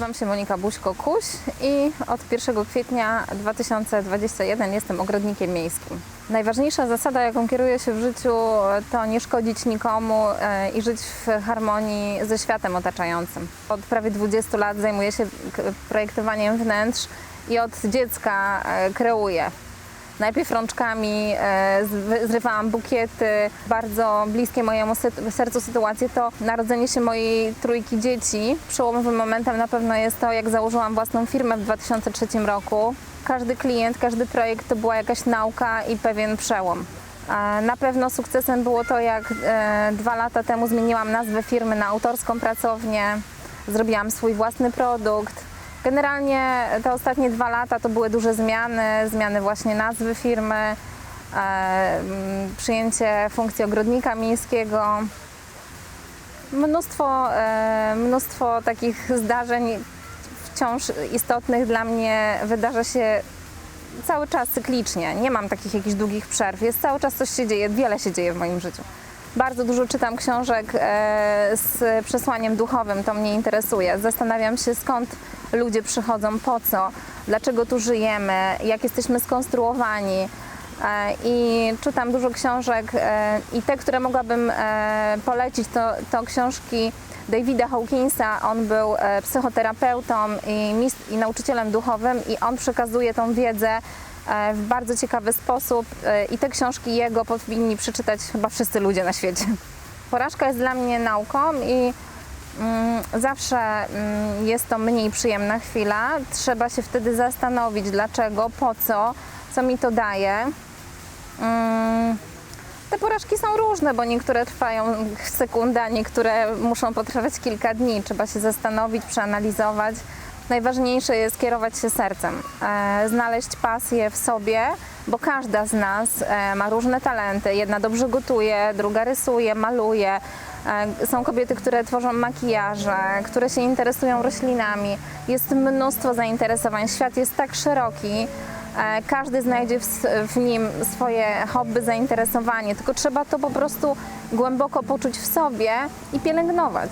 Nazywam się Monika Buźko-Kuś i od 1 kwietnia 2021 jestem ogrodnikiem miejskim. Najważniejsza zasada, jaką kieruję się w życiu, to nie szkodzić nikomu e, i żyć w harmonii ze światem otaczającym. Od prawie 20 lat zajmuję się projektowaniem wnętrz i od dziecka e, kreuję. Najpierw rączkami e, zrywałam bukiety. Bardzo bliskie mojemu sercu sytuacje to narodzenie się mojej trójki dzieci. Przełomowym momentem na pewno jest to, jak założyłam własną firmę w 2003 roku. Każdy klient, każdy projekt to była jakaś nauka i pewien przełom. Na pewno sukcesem było to, jak e, dwa lata temu zmieniłam nazwę firmy na autorską pracownię, zrobiłam swój własny produkt. Generalnie te ostatnie dwa lata to były duże zmiany, zmiany właśnie nazwy firmy, e, mm, przyjęcie funkcji ogrodnika miejskiego. Mnóstwo, e, mnóstwo takich zdarzeń wciąż istotnych dla mnie wydarza się cały czas cyklicznie. Nie mam takich jakichś długich przerw. Jest cały czas coś się dzieje, wiele się dzieje w moim życiu. Bardzo dużo czytam książek e, z przesłaniem duchowym, to mnie interesuje. Zastanawiam się skąd ludzie przychodzą, po co, dlaczego tu żyjemy, jak jesteśmy skonstruowani. E, I czytam dużo książek e, i te, które mogłabym polecić, to, to książki Davida Hawkinsa. On był psychoterapeutą i, i nauczycielem duchowym i on przekazuje tą wiedzę w bardzo ciekawy sposób e, i te książki jego powinni przeczytać chyba wszyscy ludzie na świecie. Porażka jest dla mnie nauką i mm, zawsze mm, jest to mniej przyjemna chwila. Trzeba się wtedy zastanowić dlaczego, po co, co mi to daje. Mm, te porażki są różne, bo niektóre trwają sekundę, a niektóre muszą potrwać kilka dni. Trzeba się zastanowić, przeanalizować. Najważniejsze jest kierować się sercem, e, znaleźć pasję w sobie, bo każda z nas e, ma różne talenty. Jedna dobrze gotuje, druga rysuje, maluje. E, są kobiety, które tworzą makijaże, które się interesują roślinami. Jest mnóstwo zainteresowań. Świat jest tak szeroki. Każdy znajdzie w nim swoje hobby, zainteresowanie, tylko trzeba to po prostu głęboko poczuć w sobie i pielęgnować.